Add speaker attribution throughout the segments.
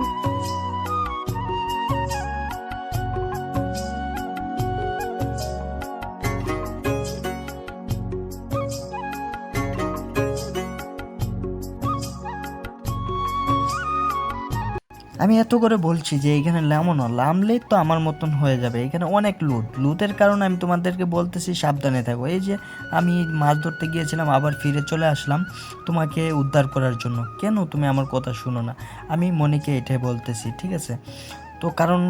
Speaker 1: Brasil. আমি এত করে বলছি যে এখানে লামো না, লামলেই তো আমার মতন হয়ে যাবে। এখানে অনেক লুট লুটের কারণে আমি তোমাদেরকে বলতেছি, সাবধানে থাকো। এই যে আমি মাছ ধরতে গিয়েছিলাম, আবার ফিরে চলে আসলাম তোমাকে উদ্ধার করার জন্য। কেন তুমি আমার কথা শুনো না? আমি মনিকে এটাই বলতেছি, ঠিক আছে? তো কারণ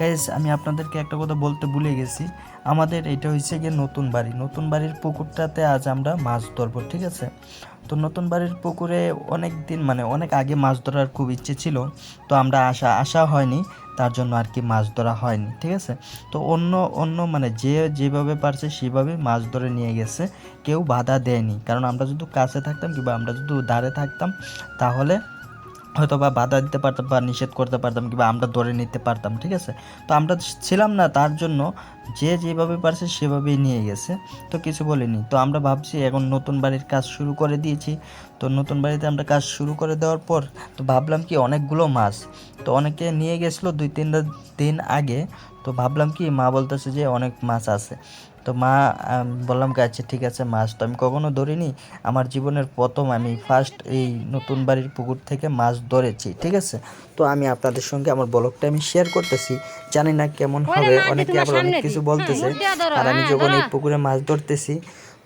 Speaker 1: গাইজ আমি আপনাদেরকে একটা কথা বলতে ভুলে গেছি। আমাদের এটা হয়েছে গিয়ে নতুন বাড়ি। নতুন বাড়ির পুকুরটাতে আজ আমরা মাছ ধরবো, ঠিক আছে? তো নতুন বাড়ির পুকুরে অনেক দিন মানে অনেক আগে মাছ ধরার খুব ইচ্ছে ছিল, তো আমরা আসা আসা হয়নি, তার জন্য আর কি মাছ ধরা হয়নি, ঠিক আছে? তো অন্য অন্য মানে যে যেভাবে পারছে সেভাবে মাছ ধরে নিয়ে গেছে, কেউ বাধা দেয়নি। কারণ আমরা যদি কাছে থাকতাম কিংবা আমরা যদি ধারে থাকতাম, তাহলে হয়তো বা বাধা দিতে পারতাম বা নিষেধ করতে পারতাম কিংবা আমরা ধরে নিতে পারতাম, ঠিক আছে? তো আমরা ছিলাম না, তার জন্য যে যেভাবে পারছে সেভাবেই নিয়ে গেছে। তো কিছু বলিনি। তো আমরা ভাবছি এখন নতুন বাড়ির কাজ শুরু করে দিয়েছি। তো নতুন বাড়িতে আমরা কাজ শুরু করে দেওয়ার পর তো ভাবলাম কি অনেকগুলো মাছ। তো অনেকে নিয়ে গেছিল দুই তিনটা দিন আগে। তো ভাবলাম কি মা বলতেছে যে অনেক মাছ আছে। তো মা বললাম কি আচ্ছা ঠিক আছে মাছ। তো আমি কখনো ধরিনি। আমার জীবনের প্রথম আমি ফার্স্ট এই নতুন বাড়ির পুকুর থেকে মাছ ধরেছি ঠিক আছে? তো আমি আপনাদের সঙ্গে আমার ব্লগটা আমি শেয়ার করতেছি। জানি না কেমন হবে অনেকে আবার অনেক কিছু বলতেছে। আর আমি যখন এই পুকুরে মাছ ধরতেছি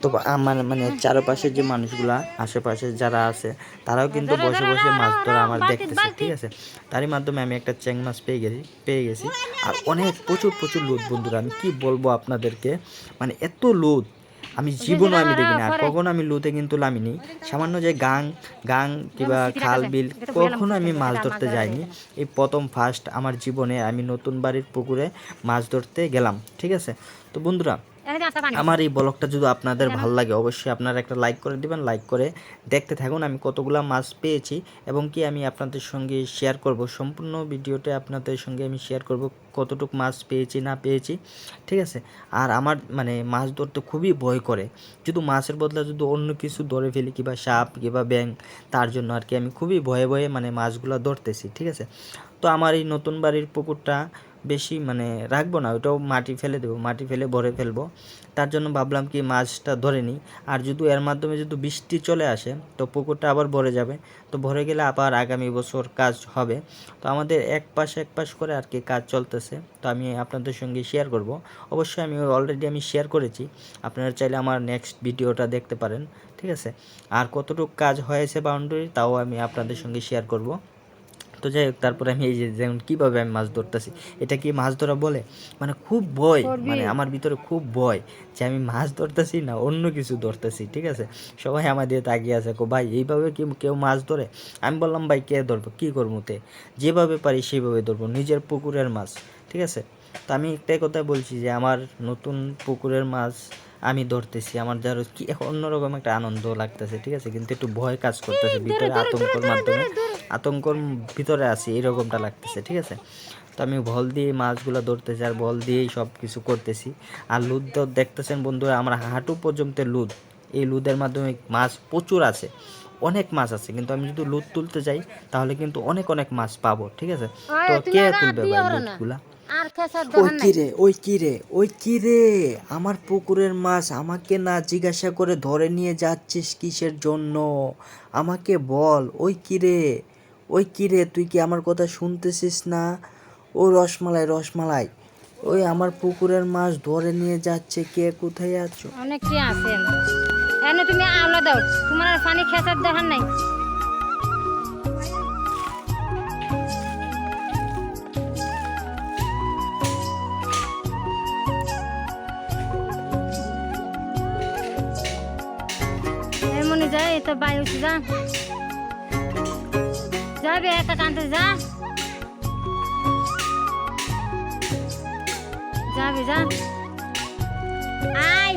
Speaker 1: তো আমার মানে চারপাশে যে মানুষগুলা, আশেপাশে যারা আছে, তারাও কিন্তু বসে বসে মাছ ধরা আমার দেখতেছে, ঠিক আছে? তারই মাধ্যমে আমি একটা চ্যাং মাছ পেয়ে গেছি পেয়ে গেছি। আর অনেক, প্রচুর প্রচুর লুট বন্ধুরা, আমি কি বলব আপনাদেরকে? মানে এত লুট আমি জীবনও আমি দেখিনি, আর কখনো আমি লুতে কিন্তু নামিনি। সামান্য যে গাং গাং কিংবা খাল বিল, কখনো আমি মাছ ধরতে যাইনি। এই প্রথম ফার্স্ট আমার জীবনে আমি নতুন বাড়ির পুকুরে মাছ ধরতে গেলাম, ঠিক আছে? তো বন্ধুরা আমার এই ব্লগটা যদি আপনাদের ভালো লাগে অবশ্যই আপনারা একটা লাইক করে দিবেন লাইক করে দেখতে থাকুন। আমি কতগুলা মাছ পেয়েছি এবং কি আমি আপনাদের সঙ্গে শেয়ার করব। সম্পূর্ণ ভিডিওটা আপনাদের সঙ্গে আমি শেয়ার করব কতটুকু মাছ পেয়েছি না পেয়েছি ঠিক আছে? আর আমার মানে মাছ ধরতে খুবই ভয় করে। যদি মাছের বদলে যদি অন্য কিছু ধরে ফেলি কিংবা সাপ কিংবা ব্যাং তার জন্য আর কি আমি খুবই ভয়ে ভয়ে মানে মাছগুলো ধরতেছি ঠিক আছে? তো আমার এই নতুন বাড়ির পুকুরটা বেশি মানে রাখব না ওটাও মাটি ফেলে দেবো, মাটি ফেলে ভরে ফেলব। তার জন্য ভাবলাম কি মাছটা ধরে নিই। আর যদি এর মাধ্যমে যদি বৃষ্টি চলে আসে, তো পুকুরটা আবার ভরে যাবে। তো ভরে গেলে আবার আগামী বছর কাজ হবে। তো আমাদের এক পাশ এক পাশ করে আর কি কাজ চলতেছে। তো আমি আপনাদের সঙ্গে শেয়ার করব। অবশ্যই আমি অলরেডি আমি শেয়ার করেছি। আপনারা চাইলে আমার নেক্সট ভিডিওটা দেখতে পারেন। ঠিক আছে? আর কতটুকু কাজ হয়েছে বাউন্ডারি তাও আমি আপনাদের সঙ্গে শেয়ার করব। তো যাই হোক তারপরে আমি এই যে যেমন কীভাবে আমি মাছ ধরতেছি এটা কি মাছ ধরা বলে? মানে খুব ভয় মানে আমার ভিতরে খুব ভয় যে আমি মাছ ধরতেছি না অন্য কিছু ধরতেছি ঠিক আছে? সবাই আমার দিয়ে তাকিয়ে আছে কো ভাই এইভাবে কি কেউ মাছ ধরে? আমি বললাম ভাই কে ধরবো? কী করব তে? যেভাবে পারি সেইভাবে ধরবো নিজের পুকুরের মাছ ঠিক আছে? তো আমি একটাই কথা বলছি যে আমার নতুন পুকুরের মাছ আমি ধরতেছি আমার যার কি এখন অন্যরকম একটা আনন্দ লাগতেছে ঠিক আছে? কিন্তু একটু ভয় কাজ করতেছে ভিতরে আতঙ্কর মাধ্যমে। আতঙ্কর ভিতরে আছি এরকমটা লাগতেছে ঠিক আছে? তো আমি বল দিয়ে মাছগুলো ধরতেছি আর বল দিয়েই সব কিছু করতেছি। আর লুদ তো দেখতেছেন বন্ধুরা আমার হাঁটু পর্যন্ত লুদ। এই লুদের মাধ্যমে মাছ প্রচুর আছে অনেক মাছ আছে কিন্তু আমি যদি লুদ তুলতে যাই তাহলে কিন্তু অনেক অনেক মাছ পাবো ঠিক আছে? তো কে তুলবে ভাই লুদগুলা? ওই কি রে ওই কি রে ওই কি রে আমার পুকুরের মাছ আমাকে না জিজ্ঞাসা করে ধরে নিয়ে যাচ্ছিস কিসের জন্য? আমাকে বল ওই কি রে ওই কি রে, তুই কি আমার কথা শুনতেছিস না? ও রসমালাই রসমালাই। ওই আমার পুকুরের মাছ ধরে নিয়ে যাচ্ছে, কে কোথায় আছো?
Speaker 2: অনেক কি আছে? এনে তুমি আওলা দাও, তোমার আর পানি খেসার দরকার নাই। এমনি যাই তো বাই হচ্ছে যা যাবে একটা কানতে যা। যাবে যা। আয়।